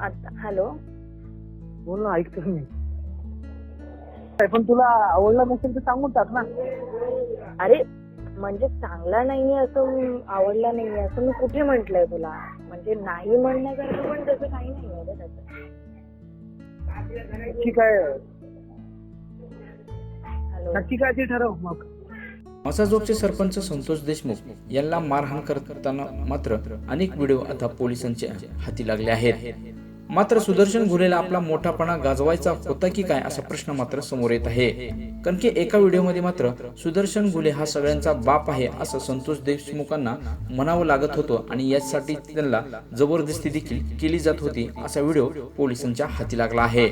आता हॅलो? बोल ना ऐकतो मी. पण तुला आवडला नसेल तर सांगून टाक ना. अरे म्हणजे चांगला नाहीये असं आवडला नाहीये असं मी कुठे म्हंटलय तुला? म्हणजे नाही म्हणण्यासारखं पण तसं काही नाहीये रे त्याचं. नक्की काय? हॅलो? नक्की काय ते ठरव मग. मसाजोगचे सरपंच संतोष देशमुख यांना मारहाण करताना मात्र अनेक व्हिडिओ आता पोलिसांच्या हाती लागले आहेत. मात्र सुदर्शन घुलेला आपला मोठापणा गाजवायचा होता की काय असा प्रश्न मात्र समोर येत आहे. कारण की एका व्हिडिओमध्ये मात्र सुदर्शन घुले हा सगळ्यांचा बाप आहे असं संतोष देशमुखांना म्हणावं लागत होतं आणि यासाठी त्यांना जबरदस्ती देखील केली जात होती असा व्हिडिओ पोलिसांच्या हाती लागला आहे.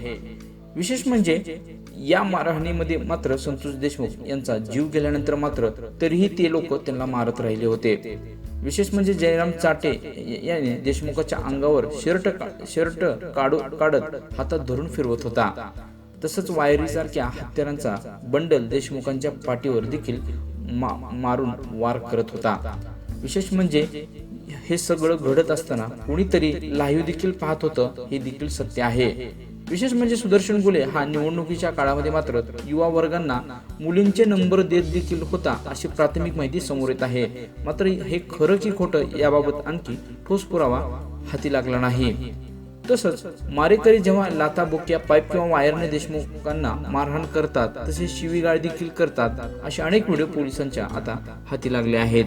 विशेष म्हणजे या मारहाणीमध्ये मात्र संतोष देशमुख यांचा जीव गेल्यानंतर मात्र तरीही ते लोक त्यांना मारत राहिले होते. विशेष म्हणजे जयराम चाटे याने देशमुखाच्या अंगावर शर्ट शर्ट काढू काढत हातात धरून फिरवत होता. तसंच वायरीसारख्या हत्यारांचा बंडल देशमुखांच्या पाठीवर देखील मा मारून वार करत होता. विशेष म्हणजे हे सगळं घडत असताना कुणीतरी लाईव्ह देखील पाहत होतं हे देखील सत्य आहे. विशेष म्हणजे सुदर्शन गुले हा निवडणुकीच्या काळामध्ये मात्र युवा वर्गांना मुलींचे नंबर देत देखील होता अशी प्राथमिक माहिती समोर येत आहे. मात्र हे खरं की खोटं याबाबत आणखी ठोस पुरावा हाती लागला नाही. तसंच मारेकरी जेव्हा लाथा बोक्या पाईप किंवा वायरने देशमुखांना मारहाण करतात तसेच शिवीगाळ देखील करतात असे अनेक व्हिडिओ पोलिसांच्या आता हाती लागले आहेत.